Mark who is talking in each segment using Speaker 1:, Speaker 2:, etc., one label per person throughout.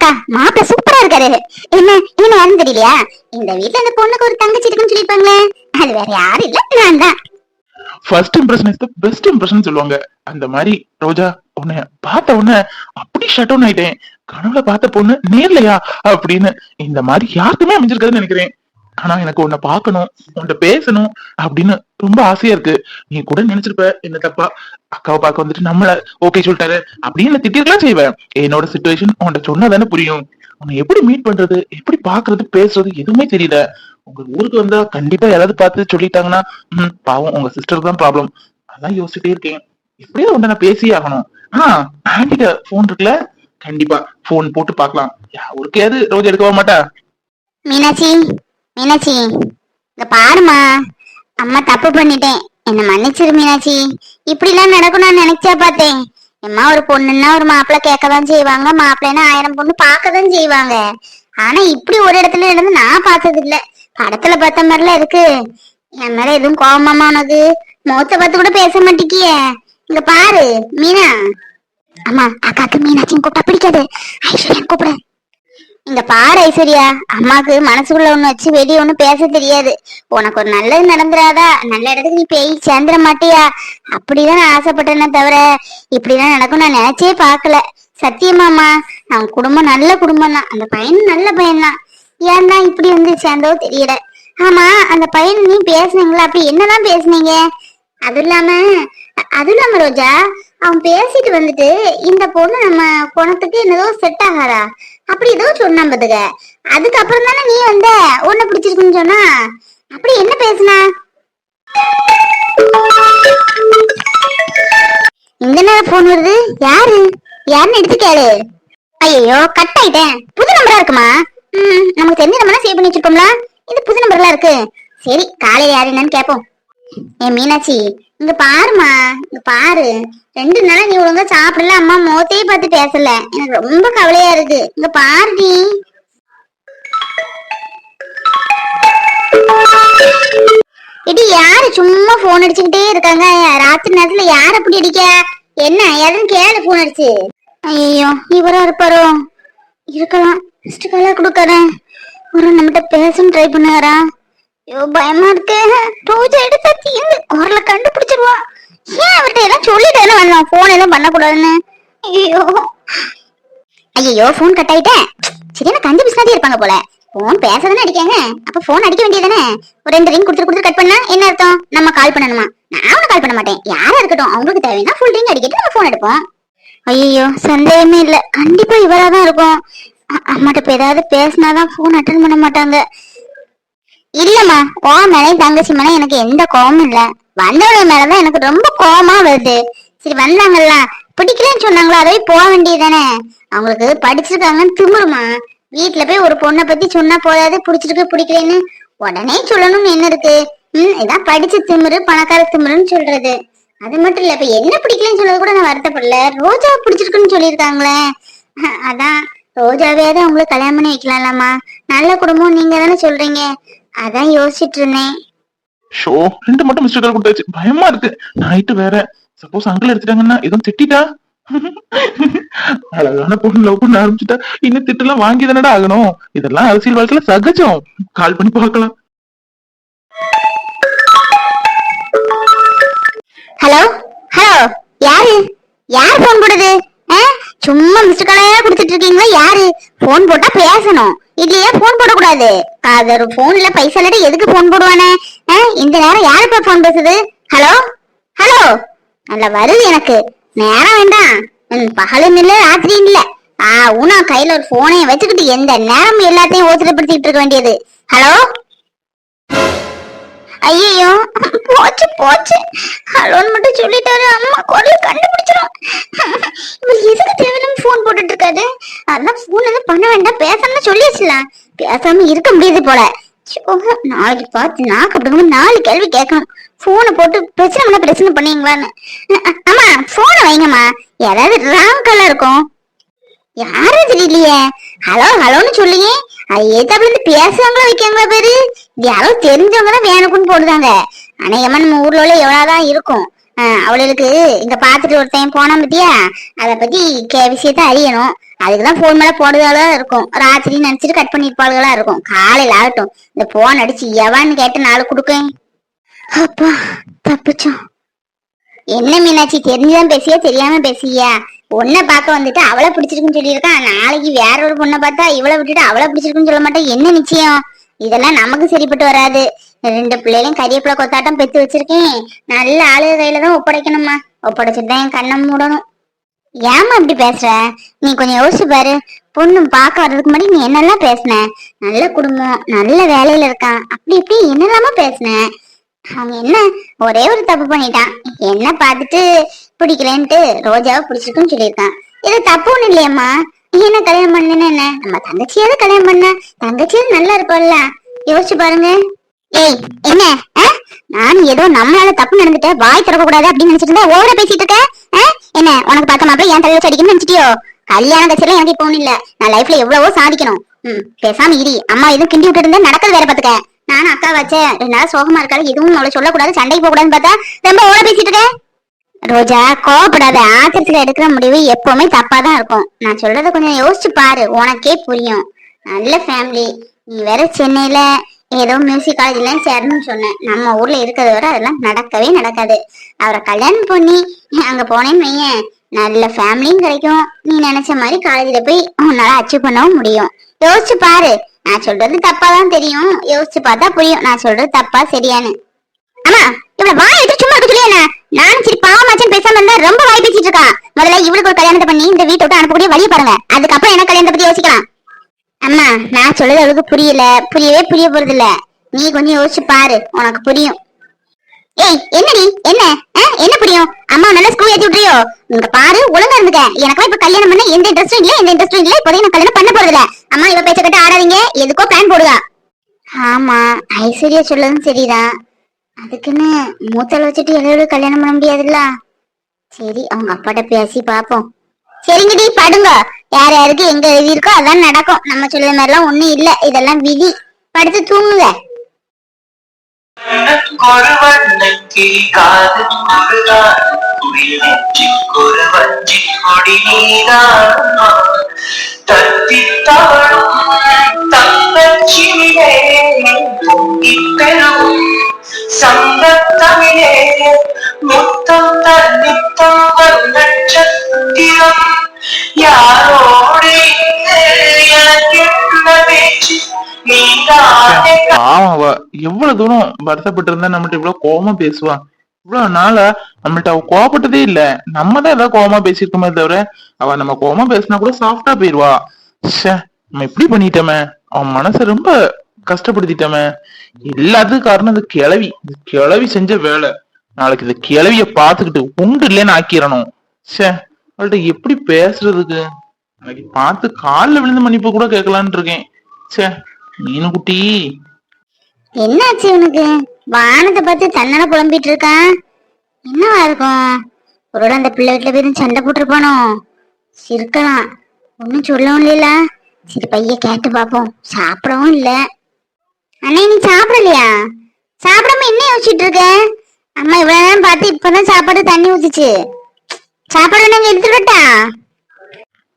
Speaker 1: அக்கா மாப்பிள்ள சூப்பரா இருக்காரு. என்ன என்ன யாரும் தெரியலையா? இந்த வீட்டுல அந்த பொண்ணுக்கு ஒரு தங்கச்சி இருக்குன்னு சொல்லிருப்பாங்களே அது வேற யாரும் இல்ல நான் தான்.
Speaker 2: First impression is the best impression சொல்லுவாங்க. அந்த மாதிரி ரோஜா உன்னை பார்த்த உடனே அப்படி ஷட் டவுன் ஆயிட்டேன். கனவுல பார்த்த பொண்ணு நேர்லையா? அப்படின்னு. இந்த மாதிரி யாருக்குமே அமைஞ்சிருக்காதுன்னு நினைக்கிறேன். ஆனா எனக்கு உன்னை பார்க்கணும் உன்கிட்ட பேசணும் அப்படின்னு ரொம்ப ஆசையா இருக்கு. நீ கூட நினைச்சிருப்ப என்ன தப்பா? அக்காவை பார்க்க வந்துட்டு நம்மள ஓகே சொல்லிட்டாரு அப்படின்னு திட்டிருக்கலாம் செய்வேன். என்னோட சுச்சுவேஷன் உன்கிட்ட சொன்னா தானே புரியும். உன்னை எப்படி மீட் பண்றது எப்படி பாக்குறது பேசுறது எதுவுமே தெரியல. உங்க ஊருக்கு வந்தா கண்டிப்பா யாராவது பார்த்து சொல்லிட்டாங்கன்னா ம், பாவம் உங்க சிஸ்டருக்கு தான் ப்ராப்ளம் அதான் யோசிச்சுட்டே இருக்கேன். எப்படியோ உன்னை நான் பேசியே ஆகணும். ஆஹ் ஆண்டிட்ட போன் இருக்குல்ல? கண்டிப்பா போன் போட்டு பாக்கலாம் யா ஒருக்கையாவது ரோஜா எடுக்கவா மாட்டா?
Speaker 1: மீனாட்சி? மீனாட்சி இங்க பாருமா அம்மா தப்பு பண்ணிட்டேன். என்ன மன்னிச்சிரு மீனாட்சி. இப்படி எல்லாம் நான் நினைச்சா பார்த்தேன். அம்மா ஒரு பொண்ணுன்னா ஒரு மாப்பிள்ளை கேட்கதான் செய்வாங்க. மாப்பிள்ளைன்னா ஆயிரம் பொண்ணு பார்க்கதான் செய்வாங்க. ஆனா இப்படி ஒரு இடத்துல இருந்து நான் பார்த்தது இல்ல படத்துல பார்த்த மாதிரிலாம் இருக்கு. என் மேல எதுவும் கோபமா உனக்கு? முகத்தை பார்த்து கூட பேச மாட்டேங்கியே இங்க பாரு மீனா. அம்மா அக்காக்கு மீனாட்சியும் கூப்பிட்டா பிடிக்காது. ஐஸ்வர்யா கூப்பிடு. இங்க பாரு ஐஸ்வர்யா. அம்மாக்கு மனசுக்குள்ள ஒண்ணு வச்சு வெளிய ஒண்ணு பேச தெரியாது. உனக்கு ஒரு நல்லது நடந்துராதா? நல்ல இடத்துக்கு நீ பேய் சேர்ந்துட மாட்டியா? அப்படிதான் நான் ஆசைப்பட்டேனே தவிர இப்படிதான் நடக்கும் நான் நினைச்சே பாக்கல சத்தியமாமா அவன் குடும்பம் நல்ல குடும்பம் தான் அந்த பையன் நல்ல பையன் தான் ஏன் தான் இப்படி வந்து சேர்ந்தோ தெரியல. ஆமா அந்த பையன் நீ பேசுனீங்களா? அப்படி என்னதான் பேசுனீங்க? அது இல்லாம அது இல்லாம ரோஜா அவன் பேசிட்டு வந்துட்டு இந்த பொண்ணு நம்ம குணத்துக்கு என்னதோ செட் ஆகாதா அப்படி ஏதோ சொன்னான் பாத்துக்க. அதுக்கப்புறம் தானே நீ வந்த? உன்னை பிடிச்சிருக்குன்னு சொன்னா? அப்படி என்ன பேசுனா? இந்த நேரம் போன் வருது. யாரு? யாருன்னு எடுத்து கேளு. ஐயோ கட் ஆயிட்டேன். புது நம்பரா இருக்குமா? ம் நமக்கு தெரிஞ்ச நம்பர் சேவ் பண்ணி வச்சிருக்கோம்ல இது புது நம்பர்லாம் இருக்கு. சரி காலையில யாரு என்னன்னு கேப்போம். ஏ மீனாட்சி இங்க பாருமா இங்க பாரு. ரெண்டு நாளா நீ ஒழுங்கா சாப்பிடல அம்மா மோத்தையே பார்த்து பேசல. எனக்கு ரொம்ப கவலையா இருக்கு. இங்க பாரு நீ. இடி யாரு சும்மா போன் அடிச்சுக்கிட்டே இருக்காங்க? ராத்திரி நேரத்துல யார் அப்படி அடிக்க? என்ன எதுன்னு கேளு போன் அடிச்சு. ஐயோ இவரா இருப்பாரோ? இருக்கலாம். மிஸ்டு காலா கொடுக்கறேன். ஒரு நம்மகிட்ட பேசணும் ட்ரை பண்ணுறா ஐயோ பயமா இருக்கு தீந்து குரலை கண்டுபிடிச்சிருவா ஏன் அவர்கிட்ட எல்லாம் சொல்லிட்டேன்னு எதுவும் பண்ணக்கூடாதுன்னு. ஐயோ. ஐயோ ஃபோன் கட் ஆயிட்டேன் சரியான கஞ்சி பிஸ்னாடி இருப்பாங்க போல. ஃபோன் பேசதானே அடிக்காங்க அப்ப ஃபோன் அடிக்க வேண்டியதானே ஒரு ரெண்டு ரிங் கொடுத்து கொடுத்து கட் பண்ணா என்ன அர்த்தம்? நம்ம கால் பண்ணணுமா? நான் அவனை கால் பண்ண மாட்டேன். யாரா இருக்கட்டும் அவங்களுக்கு தேவைன்னா ஃபுல் ரிங் அடிக்கிட்டு நம்ம ஃபோன் எடுப்போம். ஐயோ சந்தேகமே இல்ல. கண்டிப்பா இவரா தான் இருக்கும். அம்மாட்ட இப்ப ஏதாவது பேசினாதான் ஃபோன் அட்டன் பண்ண மாட்டாங்க. இல்லம்மா ஓ மேலே தங்கச்சி மேலே எனக்கு எந்த கோவமும் இல்ல. வந்தவங்க மேலதான் எனக்கு ரொம்ப கோவமா வருது. சரி வந்தாங்கல்ல. பிடிக்கலன்னு சொன்னாங்களோ? அதே போக வேண்டியதானே அவங்களுக்கு படிச்சிருக்காங்கன்னு திமிருமா? வீட்டுல போய் ஒரு பொண்ணை பத்தி சொன்னா போதாது பிடிச்சிருக்கு பிடிக்கலன்னு. உடனே சொல்லணும்னு என்ன இருக்கு? ம் இதான் படிச்ச திமிரு பணக்கார திமிருன்னு சொல்றது. அது மட்டும் இல்ல இப்ப என்ன பிடிக்கலன்னு சொல்றது கூட நான் வருத்தப்படல. ரோஜா பிடிச்சிருக்குன்னு சொல்லியிருக்காங்களே. அதான் ரோஜாவையாவது அவங்களுக்கு கல்யாணம் பண்ணி வைக்கலாம்லாமா நல்ல குடும்பம் நீங்க தானே சொல்றீங்க. அதான் யோசிச்சுட்டு இருந்தேன்.
Speaker 2: ஷோ ரெண்டு மட்டும் மிஸ்டர் கொடுத்தாச்சு. பயமா இருக்கு. நைட்டு வேற. சப்போஸ் அங்கிள் எடுத்துட்டாங்கன்னா எதுவும் திட்டிட்டா? அழகான பொண்ணு லவ் பண்ண ஆரம்பிச்சுட்டா. இன்னும் திட்டெல்லாம் வாங்கி தானடா ஆகணும். இதெல்லாம் அரசியல் வாழ்க்கையில சகஜம். கால் பண்ணி பார்க்கலாம்.
Speaker 1: ஹலோ ஹலோ யாரு? யார் போன் போடுது? ஆ? சும்மா மிஸ்டர் காலையா கொடுத்துட்டு இருக்கீங்களா? யாரு? போன் போட்டா பேசணும். இல்லையா போன் போடக்கூடாது. அது ஒரு போன்ல பைசா இல்லாட்டி எதுக்கு போன் போடுவானே? ஆ? இந்த நேரம் யாரு போன் பேசுது? ஹலோ ஹலோ நல்ல வருது எனக்கு. நேரம் வேண்டாம். பகலும் இல்ல ராத்திரியும் இல்ல. ஆ உனா கையில ஒரு போனையும் வச்சுக்கிட்டு எந்த நேரம் எல்லாத்தையும் ஓசிரப்படுத்திட்டு இருக்க வேண்டியது. ஹலோ ஐயோ போச்சு போச்சு. ஹலோன்னு மட்டும் சொல்லிட்டாரு. அம்மா குரல் கண்டுபிடிச்சிரும். இவர் எதுக்கு தேவையில்லாம போன் போட்டுட்டு இருக்காரு? அதான் போன் எதுவும் பண்ண வேண்டாம். பேசாம சொல்லி வச்சிடலாம் பேசாம இருக்க முடியுது போல. நாளைக்கு பார்த்து நாக்கு அப்படி நாலு கேள்வி கேட்கணும். போனை போட்டு பிரச்சனை பண்ண பிரச்சனை பண்ணீங்களான்னு. அம்மா போனை வைங்கம்மா. யாராவது ராங் கலர் இருக்கும். யாரும் தெரியலையே. ஹலோ ஹலோன்னு சொல்லுங்க. அது ஏத்தாப்புல இருந்து பேசுவாங்களா வைக்காங்களா பேரு? யாரோ தெரிஞ்சவங்க தான் வேணுக்குன்னு போடுதாங்க அநேகமா நம்ம ஊர்ல உள்ள எவ்வளவுதான் இருக்கும். அவளுக்கு இங்க பாத்துட்டு ஒருத்தன் போனா பத்தியா? அத பத்தி கே விஷயத்த அறியணும். அதுக்குதான் போன் மேல போடுறதா இருக்கும். ராத்திரி நினைச்சிட்டு கட் பண்ணிருப்பாளுகளா இருக்கும். காலையில ஆகட்டும். இந்த போன் அடிச்சு எவான்னு கேட்டு நாள் கொடுக்கேன். அப்பா தப்பிச்சோம். என்ன மீனாட்சி தெரிஞ்சுதான் பேசியா தெரியாம பேசியா உன்னை பார்க்க வந்துட்டு அவளை பிடிச்சிருக்குன்னு சொல்லியிருக்கான் நாளைக்கு வேற ஒரு பொண்ணை பார்த்தா இவளை விட்டுட்டு அவளை பிடிச்சிருக்குன்னு சொல்ல மாட்டேன் என்ன நிச்சயம்? இதெல்லாம் நமக்கு சரிப்பட்டு வராது. ரெண்டு பிள்ளைகளையும் கரியப்பில கொத்தாட்டம் பெத்து வச்சிருக்கேன். நல்ல ஆளு கையில தான் ஒப்படைக்கணுமா ஒப்படைச்சிட்டு தான் என் கண்ணை மூடணும். ஏமா இப்படி பேசுற? நீ கொஞ்சம் யோசிச்சு பாரு. பொண்ணு பார்க்க வர்றதுக்கு முன்னாடி நீ என்னெல்லாம் பேசுன? நல்ல குடும்பம் நல்ல வேலையில இருக்கான். அப்படி இப்படி என்னெல்லாமா பேசுன? அவங்க என்ன ஒரே ஒரு தப்பு பண்ணிட்டான். என்ன பார்த்துட்டு பிடிக்கலன்ட்டு ரோஜாவை பிடிச்சிருக்குன்னு சொல்லியிருக்கான். இது தப்பு ஒண்ணு இல்லையம்மா. நீ என்ன கல்யாணம் பண்ணேன்னு என்ன? நம்ம தங்கச்சியாவது கல்யாணம் பண்ண. தங்கச்சியாவது நல்லா இருக்கும்ல யோசிச்சு பாருங்க. ஏய் என்ன? ஆ? நான் ஏதோ நம்மளால தப்பு நடந்துட்டு வாய் திறக்க கூடாது அப்படின்னு நினைச்சிட்டு இருந்தா ஓவரா பேசிட்டு இருக்க? என்ன உனக்கு பார்த்த மாப்பிள்ள என் தலையில அடிக்கணும்னு நினைச்சிட்டியோ? கல்யாண கட்சியில எனக்கு இப்போ இல்ல. நான் லைஃப்ல எவ்வளவோ சாதிக்கணும். ம் பேசாம இரி. அம்மா எதுவும் கிண்டி விட்டு இருந்தா நடக்கிறது வேற பாத்துக்க நானும் அக்கா வச்சேன் ரெண்டு நாள் சோகமா இருக்காது எதுவும் அவளை சொல்லக்கூடாது சண்டைக்கு போகக்கூடாதுன்னு பார்த்தா ரொம்ப ஓட பேசிட்டு ரோஜா கோவப்படாத. ஆச்சரியத்துல எடுக்கிற முடிவு எப்பவுமே தப்பா தான் இருக்கும். நான் சொல்றத கொஞ்சம் யோசிச்சு பாரு. உனக்கே புரியும். நல்ல ஃபேமிலி நீ வேற சென்னையில ஏதோ மியூசிக் காலேஜ்ல சேரணும்னு சொன்னேன். நம்ம ஊர்ல இருக்கிறத வரை அதெல்லாம் நடக்கவே நடக்காது. அவரை கல்யாணம் பண்ணி அங்க போனேன்னு வையேன். நல்ல ஃபேமிலியும் கிடைக்கும். நீ நினைச்ச மாதிரி காலேஜ்ல போய் உன்னால அச்சீவ் பண்ணவும் முடியும். யோசிச்சு பாரு. நான் சொல்றது தப்பா தான் தெரியும். யோசிச்சு பார்த்தா புரியும். நான் சொல்றது தப்பா சரியான்னு. ஆமா இவ்வளவு வாய் எடுத்து சும்மா இருக்க சொல்லியா நான் சரி பாவமாச்சுன்னு பேசாம இருந்தா ரொம்ப வாய் பேசிட்டு இருக்கா. முதல்ல இவளுக்கு ஒரு கல்யாணத்தை பண்ணி இந்த வீட்டை விட்டு அனுப்பக்கூடிய வழியை பாருங்க. அதுக்கப்புறம் என்ன கல்யாணத்தை பத்தி யோசிக்கலாம். அம்மா நான் சொல்றது அவளுக்கு புரியல. புரியவே புரிய போறது இல்ல நீ கொஞ்சம் யோசிச்சு பாரு. உனக்கு புரியும். ஏய் என்னடி? என்ன? ஆ, என்ன புரியும்? அம்மா நல்லா ஸ்கூல் ஏத்தி விட்டுறியோ? இங்க பாரு ஒழுங்கா இருந்துக்க. எனக்கு இப்ப கல்யாணம் பண்ண எந்த இன்ட்ரெஸ்டும் இல்ல எந்த இன்ட்ரெஸ்டும் இல்ல. இப்போதைக்கு நான் கல்யாணம் பண்ண போறது இல்ல அம்மா இவ பேச்ச கட்ட ஆடாதீங்க. எதுக்கோ பிளான் போடுதா. ஆமா ஐஸ்வர்யா சொல்லதும் சரிதான். அதுக்குன்னு மூத்தல வச்சுட்டு எல்லோரும் கல்யாணம் பண்ண முடியாதுல்ல? சரி அவங்க அப்பாட்ட பேசி பாப்போம் சரிங்கடி படுங்க. யார் யாருக்கு எங்க எழுதி இருக்கோ அதான் நடக்கும். நம்ம சொல்ல மாதிரிலாம் ஒண்ணும் இல்ல. இதெல்லாம் விதி. படுத்து தூங்குங்க.
Speaker 3: ஒரு முத்தம் தன்னித்தம்
Speaker 2: பாவம் அவ. எவ்வளவு தூரம் வருத்தப்பட்டு இருந்தா நம்மகிட்ட இவ்வளவு கோவமா பேசுவா. இவ்வளவு நாளா நம்மள்ட்ட அவ கோவப்பட்டதே இல்ல. நம்ம தான் ஏதாவது கோவமா பேசியிருக்கோமே தவிர அவ நம்ம கோவமா பேசினா கூட சாஃப்டா போயிருவா. ச்சே நம்ம இப்படி பண்ணிட்டோமே. அவன் மனசை ரொம்ப கஷ்டப்படுத்திட்டோமே. எல்லாத்துக்கும் காரணம் இந்த கிளவி இந்த கிளவி செஞ்ச வேலை. நாளைக்கு இந்த கிளவிய பாத்துக்கிட்டு உண்டு இல்லைன்னு ஆக்கிரணும் ச்சே அவள்கிட்ட எப்படி பேசுறதுக்கு? நாளைக்கு பார்த்து காலில் விழுந்து மன்னிப்பு கூட கேட்கலான் இருக்கேன். சே மீனு குட்டி
Speaker 1: என்னாச்சு இவனுக்கு வானத்தை பார்த்து தன்னால புலம்பிட்டு இருக்கான் என்னவா இருக்கும்? ஒருவேளை அந்த பிள்ளை வீட்டுல போய் சண்டை போட்டிருப்பானோ? இருக்கலாம் ஒன்னும் சொல்லவும் இல்லைல சரி பைய கேட்டு பாப்போம் சாப்பிடவும் இல்ல. அண்ணே நீ சாப்பிடலையா? சாப்பிடாம என்ன யோசிச்சுட்டு இருக்க? அம்மா இவ்வளவு நேரம் பார்த்து இப்பதான் சாப்பாடு தண்ணி ஊத்துச்சு. சாப்பாடு நாங்க எடுத்துக்கிட்டா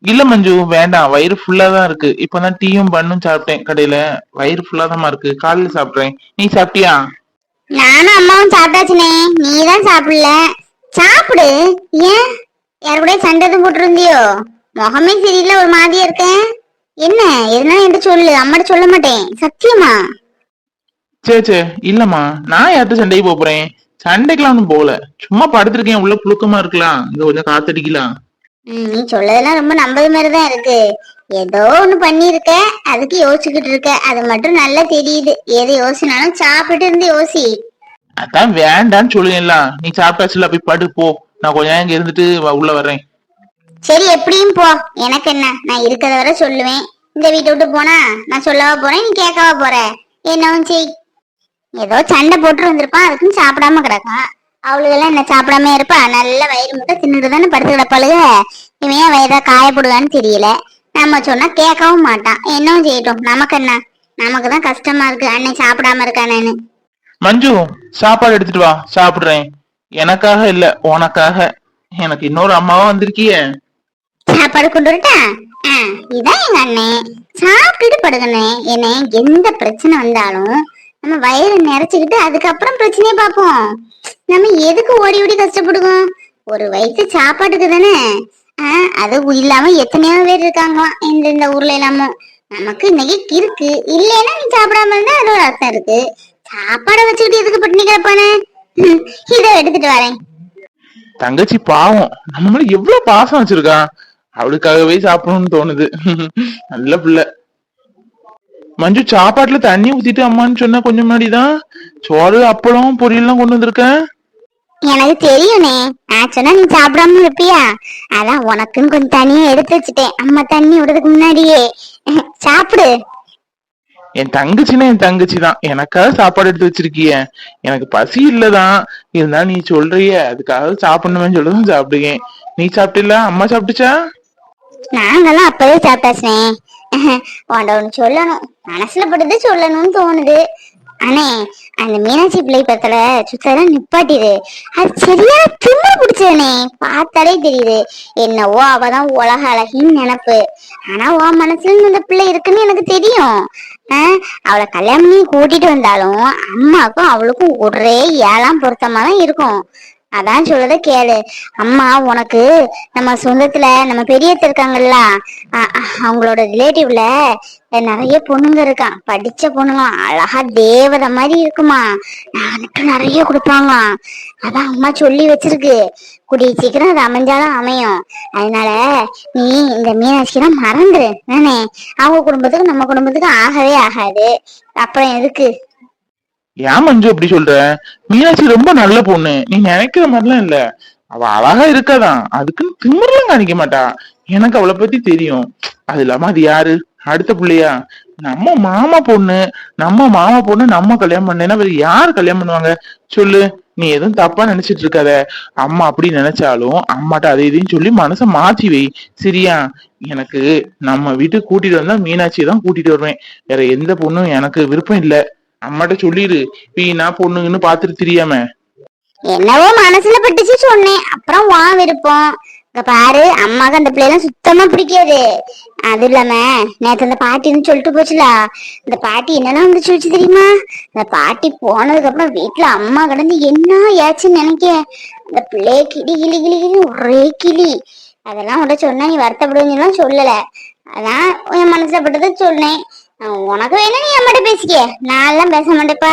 Speaker 2: இல்ல மஞ்சு வேண்டாம் வயிறு ஃபுல்லா தான் இருக்கு. இப்பதான் டீயும் பண்ணும் சாப்பிட்டேன் கடையில. வயிறு ஃபுல்லா தான் இருக்கு. காலையில சாப்பிடுறேன். நீ சாப்பிட்டியா?
Speaker 1: நானும் அம்மாவும் சாப்பிட்டாச்சுனே. நீ தான் சாப்பிடல. சாப்பிடு. ஏன்? யார் கூட சண்டை போட்டிருந்தியோ? முகமே சரியில்லை ஒரு மாதிரியா இருக்கேன் என்ன? எதுனா என்கிட்ட சொல்லு. அம்மாட்ட சொல்ல மாட்டேன். சத்தியமா?
Speaker 2: சே சே. இல்லம்மா. நான் யார்கிட்ட சண்டைக்கு போறேன்? சண்டைக்கெல்லாம் ஒண்ணும் போகல. சும்மா படுத்திருக்கேன். உள்ள புழுக்கமா இருக்கலாம். இங்க கொஞ்சம் காத்தடிக்கலாம்.
Speaker 1: நீ சொல்லதெல்லாம் ரொம்ப நம்பது மாதிரி தான் இருக்கு. ஏதோ ஒண்ணு பண்ணிருக்க அதுக்கு யோசிச்சுக்கிட்டு இருக்க. அது மட்டும் நல்லா தெரியுது. எது யோசினாலும் சாப்பிட்டு இருந்து யோசி.
Speaker 2: அதான் வேண்டான்னு சொல்லுங்கல்ல. நீ சாப்பிட்டாச்சுல போய் படு போ. நான் கொஞ்ச நேரம் இங்க இருந்துட்டு வ- உள்ள வர்றேன்.
Speaker 1: சரி எப்படியும் போ. எனக்கு என்ன? நான் இருக்கிறத வரை சொல்லுவேன். இந்த வீட்டை விட்டு போனா நான் சொல்லவா போறேன் நீ கேட்கவா போற? என்னவும் செய். ஏதோ சண்டை போட்டு வந்திருப்பான் அதுக்குன்னு சாப்பிடாம கிடக்கான் அவளுகெல்லாம் என்ன சாப்பிடாம இருப்பா? நல்ல வயிறு முட்டை தின்னுட்டு தானே படுத்து கிடப்பாளுக? இவன் ஏன் வயிறா காயப்படுவான்னு தெரியல. நம்ம சொன்னா கேட்கவும் மாட்டான். என்னவும் செய்யட்டும். நமக்கு என்ன? நமக்கு தான் கஷ்டமா இருக்கு. அண்ணன் சாப்பிடாம இருக்கானேன்னு.
Speaker 2: மஞ்சு சாப்பாடு எடுத்துட்டு வா. சாப்பிடுறேன். எனக்காக இல்ல உனக்காக. எனக்கு இன்னொரு அம்மாவா வந்திருக்கியே.
Speaker 1: சாப்பாடு கொண்டு வரட்டா? இதான் எங்க அண்ணன் சாப்பிட்டுட்டு படுகண்ணே என்ன எந்த பிரச்சனை வந்தாலும் நம்ம வயிறு நிறைச்சுக்கிட்டு அதுக்கப்புறம் பிரச்சனையை பார்ப்போம். நம்ம எதுக்கு ஓடி ஓடி கஷ்டப்படுவோம்? ஒரு வயிற்று சாப்பாட்டுக்கு தானே? அது இல்லாம எத்தனையோ பேர் இருக்காங்களாம் இந்த இந்த ஊர்ல இல்லாம நமக்கு இன்னைக்கு இருக்கு. இல்லைன்னா நீ சாப்பிடாம இருந்தா அது ஒரு அர்த்தம் இருக்கு. சாப்பாடை வச்சுக்கிட்டு எதுக்கு பட்டினி கிடப்பானே? இதை எடுத்துட்டு வரேன்.
Speaker 2: தங்கச்சி பாவம். நம்மளும் எவ்வளவு பாசம் வச்சிருக்கா? அவளுக்காகவே சாப்பிடணும்னு தோணுது. நல்ல பிள்ளை. மஞ்சு சாப்பாட்டுல தண்ணி ஊத்திட்டு அம்மான்னு சொன்னா கொஞ்சம் முன்னாடிதான். சோறு அப்பளம் பொரியல்லாம் கொண்டு வந்திருக்கேன்
Speaker 1: எனக்கு தெரியும்னே நான் சொன்னா நீ சாப்பிடாம இருப்பியா? அதான் உனக்குன்னு கொஞ்சம் தனியா எடுத்து வச்சுட்டேன். அம்மா தண்ணி விடுறதுக்கு முன்னாடியே. சாப்பிடு.
Speaker 2: என் தங்கச்சின்னா என் தங்கச்சி தான் எனக்காக சாப்பாடு எடுத்து வச்சிருக்கிய. எனக்கு பசி இல்லதான். இருந்தா நீ சொல்றிய அதுக்காக சாப்பிடணுமே சொல்லதான் சாப்பிடுவேன் நீ சாப்பிட்டில அம்மா சாப்பிட்டுச்சா?
Speaker 1: நாங்கெல்லாம் அப்பவே சாப்பிட்டாச்சுனே. உன்ட சொல்லணும். மனசுல பட்டது சொல்லணும்னு தோணுது. அண்ணே அந்த மீனாட்சி பிள்ளை பத்திர சுத்தலாம் நிப்பாட்டிடு அது சரியா திமிரு பிடிச்சதுனே பார்த்தாலே தெரியுது. என்னவோ அவதான் உலக அழகின்னு நினப்பு. ஆனா உன் மனசுல இந்த பிள்ளை இருக்குன்னு எனக்கு தெரியும். அவளை கல்யாணம் பண்ணி கூட்டிட்டு வந்தாலும் அம்மாக்கும் அவளுக்கும் ஒரே ஏழாம் பொருத்தமா தான் இருக்கும். அதான் சொல்றத கேளு. அம்மா உனக்கு நம்ம சொந்தத்துல நம்ம பெரியத்த இருக்காங்கல்ல அவங்களோட ரிலேட்டிவ்ல நிறைய பொண்ணுங்க இருக்கான் படிச்ச பொண்ணுங்க அழகா தேவதை மாதிரி இருக்குமா? நானுக்கு நிறைய கொடுப்பாங்க அதான் அம்மா சொல்லி வச்சிருக்கு. கூடிய சீக்கிரம் அது அமைஞ்சாலும் அமையும். அதனால நீ இந்த மீனாட்சிக்கு மறந்துரு. நானே அவங்க குடும்பத்துக்கு நம்ம குடும்பத்துக்கு ஆகவே ஆகாது. அப்புறம் எதுக்கு?
Speaker 2: ஏன் மஞ்சு அப்படி சொல்ற? மீனாட்சி ரொம்ப நல்ல பொண்ணு. நீ நினைக்கிற மாதிரிலாம் இல்ல. அவ அழகா இருக்காதான். அதுக்குன்னு திமிரெல்லாம் காணிக்க மாட்டா. எனக்கு அவளை பத்தி தெரியும். அது இல்லாம அது யாரு? அடுத்த பிள்ளையா? நம்ம மாமா பொண்ணு. நம்ம மாமா பொண்ணு நம்ம கல்யாணம் பண்ணேன்னா வேற யார் கல்யாணம் பண்ணுவாங்க? சொல்லு. நீ எதுவும் தப்பா நினைச்சிட்டு இருக்காத. அம்மா அப்படி நினைச்சாலும் அம்மாட்ட அதை இதையும் சொல்லி மனசை மாத்தி வை. சரியா? எனக்கு நம்ம வீட்டுக்கு கூட்டிட்டு வந்தா மீனாட்சியை தான் கூட்டிட்டு வருவேன். வேற எந்த பொண்ணும் எனக்கு விருப்பம் இல்லை. அம்மாட்ட சொல்லிரு. வீணா பொண்ணுங்கன்னு பாத்துட்டு தெரியாம.
Speaker 1: என்னவோ மனசுல பட்டுச்சு சொன்னேன். அப்புறம் வா விருப்பம். இங்க பாரு அம்மாக்கு அந்த பிள்ளைலாம் சுத்தமா பிடிக்காது. அது இல்லாம நேத்து அந்த பாட்டின்னு சொல்லிட்டு போச்சுல. இந்த பாட்டி என்னெல்லாம் வந்து சொல்லிச்சு தெரியுமா? அந்த பாட்டி போனதுக்கு அப்புறம் வீட்டுல அம்மா கிடந்து என்ன ஏச்சுன்னு நினைக்க? அந்த பிள்ளைய கிளி கிளி கிளி கிளி ஒரே கிளி. அதெல்லாம் உட சொன்னா நீ வருத்தப்படுவீங்கலாம் சொல்லல. அதான் என் மனசுல பட்டதை சொன்னேன். உனக்கு வேணா நீ அம்மாட்ட பேசிக்க. நான் பேச மாட்டேப்பா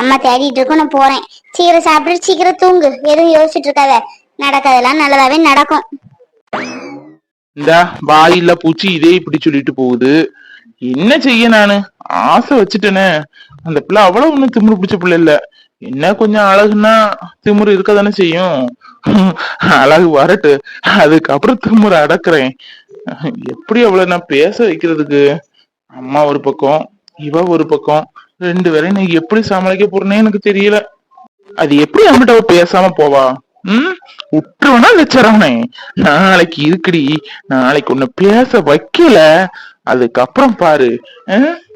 Speaker 1: அம்மா தேடிட்டு இருக்கும் நான் போறேன். சீக்கிரம் சாப்பிட்டு சீக்கிரம் தூங்கு. எதுவும் யோசிச்சுட்டு இருக்காத. நடக்காதெல்லாம் நல்லதாவே நடக்கும்.
Speaker 2: இந்த வாயில பூச்சி இதே இப்படி சொல்லிட்டு போகுது. என்ன செய்ய நானு? ஆசை வச்சுட்டேனே. அந்த பிள்ளை அவ்வளவு ஒண்ணு திமிரு பிடிச்ச பிள்ளை இல்ல. என்ன கொஞ்சம் அழகுன்னா திமிரு இருக்க தானே செய்யும். அழகு வரட்டு. அதுக்கப்புறம் திமிரு அடக்குறேன். எப்படி அவ்வளவு நான் பேச வைக்கிறதுக்கு? அம்மா ஒரு பக்கம் இவ ஒரு பக்கம் ரெண்டு பேரையும் நீ எப்படி சமாளிக்க போறேனே எனக்கு தெரியல. அது எப்படி நம்மகிட்ட அவ பேசாம போவா? ம்? விட்டுருவனா வச்சிடறவனே நாளைக்கு இருக்குடி. நாளைக்கு உன்னை பேச வைக்கல. அதுக்கப்புறம் பாரு.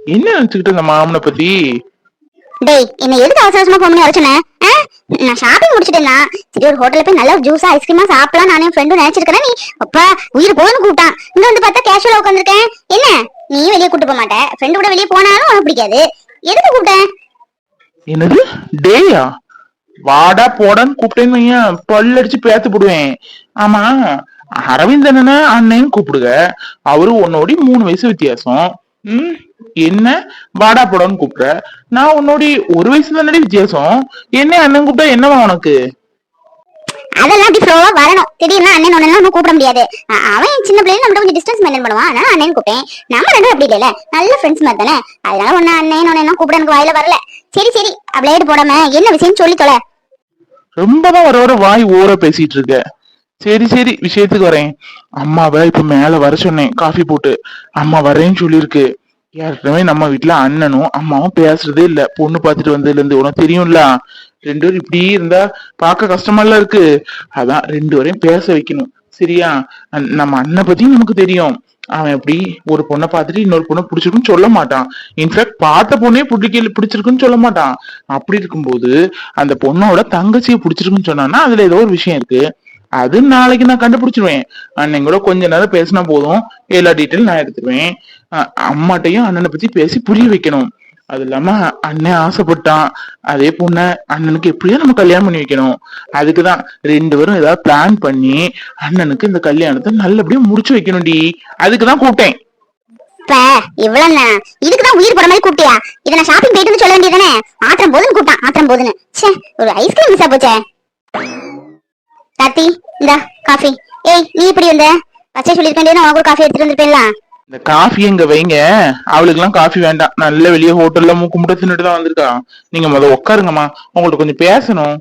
Speaker 2: என்ன நினைச்சுக்கிட்டு இந்த மாமனை பத்தி?
Speaker 1: டேய் என்ன எதுக்கு அவசரமா போன் பண்ணி வர ஆ? நான் ஷாப்பிங் முடிச்சிட்டேன்னா சரி ஒரு ஹோட்டல்ல போய் நல்லா ஜூஸா ஐஸ்கிரீமா சாப்பிடலாம் நானே ஃப்ரெண்டும் நினைச்சிருக்கேன் நீ அப்பா உயிர் போதுன்னு கூப்பிட்டான். இங்க வந்து பார்த்தா கேஷுவலா உட்காந்துருக்கேன் என்ன? நீ வெளியே கூட்டு போக மாட்டேன் ஃப்ரெண்டு கூட வெளியே போனாலும் உனக்கு பிடிக்காது. எதுக்கு கூப்பிட்டேன்
Speaker 2: என்னது? டேயா? வாடா போடான்னு கூப்பிட்டேன்னு ஏன் பல் அடிச்சு பேத்து போடுவேன். ஆமா அரவிந்தன் அண்ணன் கூப்பிடுங்க. அவரு உன்னோடி மூணு வயசு வித்தியாசம். ம்? என்ன வாடா போடான்னு கூப்பிடுற? நான் உன்னோடி ஒரு வயசு தானடி வித்தியாசம். என்ன அண்ணன் கூப்பிட்டா என்னவா உனக்கு?
Speaker 1: அதெல்லாம் அப்படி ஃப்ளோவா வரணும். திடீர்னு அண்ணன் ஒண்ணு கூப்பிட முடியாது. அவன் சின்ன பிள்ளைல நம்மள கொஞ்சம் டிஸ்டன்ஸ் மெயின்டைன் பண்ணுவான். அதனால அண்ணன் கூப்பிட்டேன். நம்ம ரெண்டும் அப்படி இல்லைல்ல. நல்ல ஃப்ரெண்ட்ஸ் மாதிரி தானே. அதனால ஒன்னு அண்ணன் ஒன்னு கூப்பிட எனக்கு வாயில வரல. சரி சரி. அப்படியே போடாம என்ன விஷயம் சொல்லி தொலை.
Speaker 2: ரொம்பதான் வர வர வாய் ஓர பேசிட்டு இருக்க. சரி சரி. விஷயத்துக்கு வரேன். அம்மாவை இப்ப மேல வர சொன்னேன். காஃபி போட்டு. அம்மா வரேன்னு சொல்லியிருக்கு. ஏற்கனவே நம்ம வீட்டுல அண்ணனும் அம்மாவும் பேசுறதே இல்ல. பொண்ணு பாத்துட்டு வந்ததுல இருந்து உனக்கு தெரியும்ல? ரெண்டு பேரும் இப்படி இருந்தா பார்க்க எல்லாம் இருக்கு. அதான் ரெண்டு வரையும் பேச வைக்கணும். சரியா? அந்- நம்ம அண்ணன் பத்தியும் நமக்கு தெரியும். அவன் எப்படி ஒரு பொண்ணை பார்த்துட்டு இன்னொரு பொண்ணை பிடிச்சிருக்குன்னு சொல்ல மாட்டான். இன்ஃபேக்ட் பார்த்த பொண்ணே பிடிக்கல பிடிச்சிருக்குன்னு சொல்ல மாட்டான். அப்படி இருக்கும்போது அந்த பொண்ணோட தங்கச்சியை பிடிச்சிருக்குன்னு சொன்னான்னா அதுல ஏதோ ஒரு விஷயம் இருக்கு. அது நாளைக்கு நான் கண்டுபிடிச்சிருவேன். அண்ணன் கூட கொஞ்ச நேரம் பேசினா போதும். எல்லா டீட்டெயில் நான் எடுத்துருவேன். அம்மாட்டையும் அண்ணனை பத்தி பேசி புரிய வைக்கணும். அது இல்லாம அண்ணன் ஆசைப்பட்டான். அதே பொண்ண அண்ணனுக்கு எப்படியோ நம்ம கல்யாணம் பண்ணி வைக்கணும். அதுக்குதான் ரெண்டு பேரும் ஏதாவது பிளான் பண்ணி அண்ணனுக்கு இந்த கல்யாணத்தை நல்லபடியா முடிச்சு வைக்கணும்டி. அதுக்குதான் கூப்பிட்டேன்.
Speaker 1: இப்ப இவ்வளவு நே- இதுக்குதான் உயிர் போற மாதிரி கூப்பிட்டியா? இதை நான் ஷாப்பிங் போயிட்டு சொல்ல வேண்டியதானே ஆத்திரம் போதுன்னு கூப்பிட்டான். ஆத்திரம் போதுன்னு சே ஒரு ஐஸ்கிரீம் மிஸ் போச்சே. கார்த்தி இந்த காஃபி ஏய் நீ இப்படி வந்த? பச்சை சொல்லிருக்கேன் உனக்கு ஒரு காஃபி எடுத்துட்டு வந்திருப்பேன்ல.
Speaker 2: இந்த காஃபி எங்க வைங்க? அவளுக்கு எல்லாம் காஃபி வேண்டாம். நல்ல வெளியே ஹோட்டல்ல மூக்கு முட்டை தின்னுட்டு தான் வந்திருக்கா. நீங்க முத உட்காருங்கம்மா உங்கள்ட்ட கொஞ்சம் பேசணும்.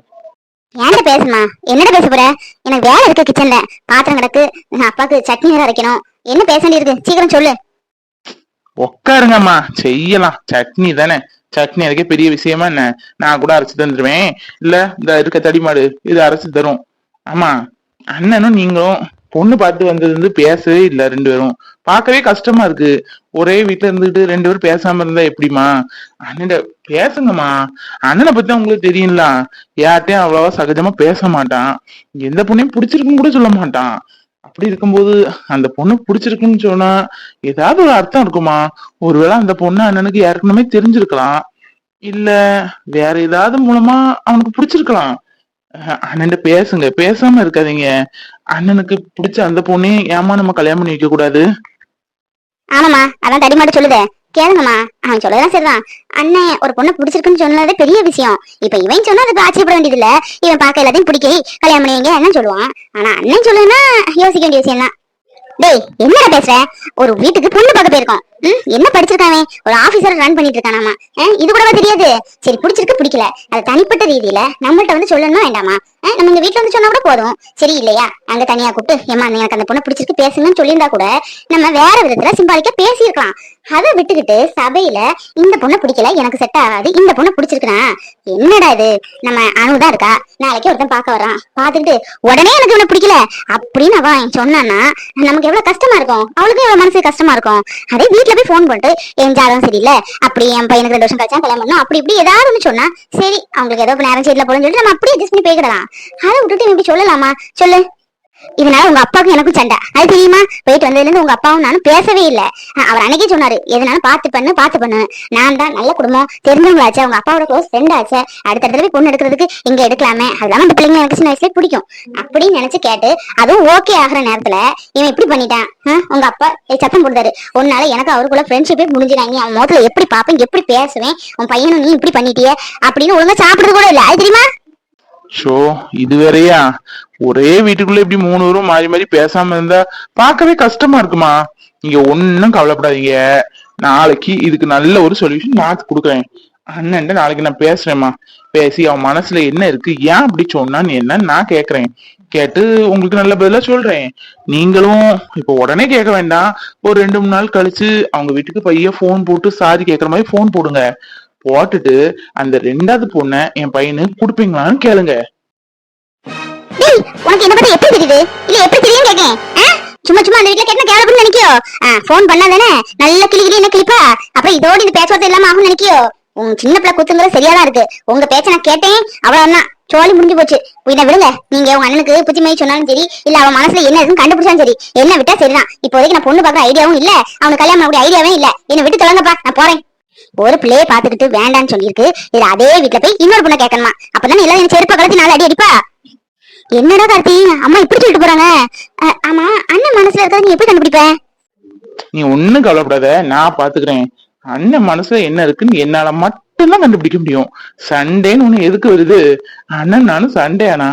Speaker 1: ஏன்டா பேசுமா என்னடா பேச போற? எனக்கு வேலை இருக்கு கிச்சன்ல பாத்திரம் கிடக்கு. அப்பாக்கு சட்னி வேற அரைக்கணும். என்ன பேச வேண்டியிருக்கு? சீக்கிரம் சொல்லு.
Speaker 2: உட்காருங்கம்மா செய்யலாம். சட்னி தானே. சட்னி அதுக்கே பெரிய விஷயமா என்ன? நான் கூட அரைச்சு தந்துருவேன். இல்ல இந்த இருக்க தடிமாடு இது அரைச்சு தரும். ஆமா. அண்ணனும் நீங்களும் பொண்ணு பார்த்து வந்தது வந்து பேசவே இல்ல ரெண்டு பேரும். பார்க்கவே கஷ்டமா இருக்கு. ஒரே வீட்டுல இருந்துகிட்டு ரெண்டு பேரும் பேசாம இருந்தா எப்படிமா அண்ணன் பேசுங்கம்மா. அண்ணனை பத்தி தான் உங்களுக்கு தெரியும்ல. யார்கிட்டயும் அவ்வளவா சகஜமா பேச மாட்டான். எந்த பொண்ணையும் பிடிச்சிருக்குன்னு கூட சொல்ல மாட்டான். அப்படி இருக்கும்போது அந்த பொண்ணு பிடிச்சிருக்குன்னு சொன்னா ஏதாவது ஒரு அர்த்தம் இருக்குமா? ஒருவேளை அந்த பொண்ணு அண்ணனுக்கு ஏற்கனவே தெரிஞ்சிருக்கலாம். இல்ல வேற ஏதாவது மூலமா அவனுக்கு பிடிச்சிருக்கலாம். அண்ணன் பேசுங்க. பேசாம இருக்காதீங்க. அண்ணனுக்கு பிடிச்ச அந்த பொண்ணு ஏமா நம்ம கல்யாணம் பண்ணி வைக்க கூடாது?
Speaker 1: ஆமாமா அதான் தடிமாட்டு சொல்லுதே. கேளுங்கம்மா. அவன் சொல்லதான் சரிதான். அண்ணன் ஒரு பொண்ணை பிடிச்சிருக்குன்னு சொன்னது பெரிய விஷயம். இப்ப இவன் சொன்னா அதுக்கு ஆச்சரியப்பட வேண்டியது இல்ல இவன் பார்க்க எல்லாத்தையும் பிடிக்கி கல்யாணம் பண்ணுவீங்க என்ன சொல்லுவான். ஆனா அண்ணன் சொல்லுன்னா யோசிக்க வேண்டிய விஷயம் தான் டேய் என்னடா பேசுற? ஒரு வீட்டுக்கு பொண்ணு பார்க்க போயிருக்கோம். என்ன படிச்சிருக்காவே ஒரு ஆபீசர் ரன் பண்ணிட்டு இருக்கானாமா? இது கூடவா தெரியாது? சரி பிடிச்சிருக்கு பிடிக்கல. அது தனிப்பட்ட ரீதியில நம்மள்ட்ட வந்து சொல்லணும் வேண்டாமா? நம்ம இங்க வீட்டுல வந்து சொன்னா கூட போதும். சரி இல்லையா? அங்க தனியா கூப்பிட்டு ஏமா எனக்கு அந்த பொண்ணை பிடிச்சிருக்கு பேசுங்கன்னு சொல்லியிருந்தா கூட நம்ம வேற விதத்துல சிம்பாலிக்கா பேசியிருக்கலாம். அதை விட்டுக்கிட்டு சபையில இந்த பொண்ணை பிடிக்கல எனக்கு செட் ஆகாது. இந்த பொண்ணை பிடிச்சிருக்கா என்னடா இது? நம்ம அணுதான் இருக்கா? நாளைக்கு ஒருத்தன் பார்க்க வரான் பார்த்துக்கிட்டு உடனே எனக்கு இவனை பிடிக்கல. அப்படின்னு அவன் சொன்னான்னா நமக்கு எவ்வளவு கஷ்டமா இருக்கும்? அவளுக்கும் எவ்வளவு மனசு கஷ்டமா இருக்கும்? அதே வீட்டுல போய் ஃபோன் பண்ணிட்டு என் ஜாதகம் சரியில்லை. அப்படி என் பையனுக்கு ரெண்டு வருஷம் கழிச்சா கல்யாணம் பண்ணணும். அப்படி இப்படி ஏதாவது ஒண்ணு சொன்னா சரி அவங்களுக்கு ஏதோ நேரம் சரியில்லை போலன்னு சொல்லிட்டு நம்ம அப்படியே அட்ஜஸ்ட் பண்ணி போய்க்கிடலாம். அதை விட்டுட்டு இப்படி சொல்லலாமா? சொல்லு. இதனால உங்க அப்பாவுக்கும் எனக்கும் சண்டை. அது தெரியுமா? போயிட்டு வந்ததுல இருந்து உங்க அப்பாவும் நானும் பேசவே இல்ல. அவர் அன்னைக்கே சொன்னாரு எதுனாலும் பார்த்து பண்ணு பார்த்து பண்ணு. நான் தான் நல்ல குடும்பம். தெரிஞ்சவங்களாச்சு அவங்க அப்பாவோட க்ளோஸ் ஃப்ரெண்ட் ஆச்சு. அடுத்த தடவை பொண்ணு எடுக்கிறதுக்கு இங்க எடுக்கலாமே. அதெல்லாம் அந்த பிள்ளைங்க எனக்கு சின்ன வயசுல பிடிக்கும். அப்படின்னு நினைச்சு கேட்டு அதுவும் ஓகே ஆகுற நேரத்துல இவன் இப்படி பண்ணிட்டான். உங்க அப்பா சத்தம் கொடுத்தாரு உன்னால எனக்கு அவருக்குள்ள ஃப்ரெண்ட்ஷிப்பே முடிஞ்சிடாங்க அவன் முகத்துல எப்படி பார்ப்பேன் எப்படி பேசுவேன்? உன் பையனும் நீ இப்படி பண்ணிட்டியே? அப்படின்னு ஒழுங்கா சாப்பிடுறது கூட இல்ல. அது தெரியுமா?
Speaker 2: ஷோ இது ஒரே வீட்டுக்குள்ள இப்படி மூணு பேரும் மாறி மாறி பேசாம இருந்தா பார்க்கவே கஷ்டமா இருக்குமா? நீங்க ஒன்னும் கவலைப்படாதீங்க. நாளைக்கு இதுக்கு நல்ல ஒரு சொல்யூஷன் நான் கொடுக்குறேன். அண்ணன் நாளைக்கு நான் பேசுறேம்மா. பேசி அவன் மனசுல என்ன இருக்கு? ஏன் அப்படி சொன்னான்னு என்ன நான் கேக்குறேன். கேட்டு உங்களுக்கு நல்ல பதிலா சொல்றேன். நீங்களும் இப்ப உடனே கேட்க வேண்டாம். ஒரு ரெண்டு மூணு நாள் கழிச்சு அவங்க வீட்டுக்கு பையன் போன் போட்டு சாரி கேக்குற மாதிரி ஃபோன் போடுங்க. போட்டுட்டு அந்த ரெண்டாவது பொண்ணை என் பையனு குடுப்பீங்களான்னு கேளுங்க.
Speaker 1: உனக்கு என்ன பத்தி எப்படி தெரியுது? இல்ல எப்படி தெரியும் கேக்கேன். சும்மா சும்மா அந்த வீட்டுல கேட்டா கேளப்புன்னு நினைக்கியோ? போன் பண்ணாதானே? நல்ல கிளி கிளி என்ன கிளிப்பா? அப்புறம் இதோட இந்த பேச்சுவார்த்தை இல்லாம ஆகும் நினைக்கியோ? உங்க சின்ன பிள்ளை குத்துங்கிறது சரியாதான் இருக்கு. உங்க பேச்ச நான் கேட்டேன் அவ்வளவுதான் சோழி முடிஞ்சு போச்சு. இதை விடுங்க. நீங்க உங்க அண்ணனுக்கு புத்திமதி சொன்னாலும் சரி இல்ல அவன் மனசுல என்ன இருக்குன்னு கண்டுபிடிச்சாலும் சரி என்ன விட்டா சரிதான். இப்போதைக்கு நான் பொண்ணு பாக்குற ஐடியாவும் இல்ல. அவனுக்கு கல்யாணம் அப்படி ஐடியாவே இல்ல. என்ன விட்டு தொடங்கப்பா நான் போறேன். ஒரு பிள்ளைய பாத்துக்கிட்டு வேண்டான்னு சொல்லியிருக்கு. இது அதே வீட்டுல போய் இன்னொரு பொண்ணை கேட்கணுமா? அப்பதான் எல்லாம் என் செருப்ப கலத்தி நாலு அடி அடிப்பா? என்னடா கார்த்தி? அம்மா இப்படி சொல்லிட்டு போறாங்க. ஆமா அண்ணன் மனசுல இருக்கா நீ எப்படி கண்டுபிடிப்ப?
Speaker 2: நீ ஒண்ணும் கவலைப்படாத நான் பாத்துக்கிறேன். அண்ணன் மனசுல என்ன இருக்குன்னு என்னால மட்டும்தான் கண்டுபிடிக்க முடியும். சண்டேன்னு ஒண்ணு எதுக்கு வருது? அண்ணன் நானும் சண்டே ஆனா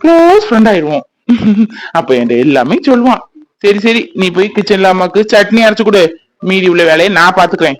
Speaker 2: க்ளோஸ் ஃப்ரெண்ட் ஆயிடுவோம். அப்ப என்கிட்ட எல்லாமே சொல்லுவான். சரி சரி நீ போய் கிச்சன்ல அம்மாக்கு சட்னி அரைச்சு கொடு. மீதி உள்ள வேலையை நான் பாத்துக்கிறேன்.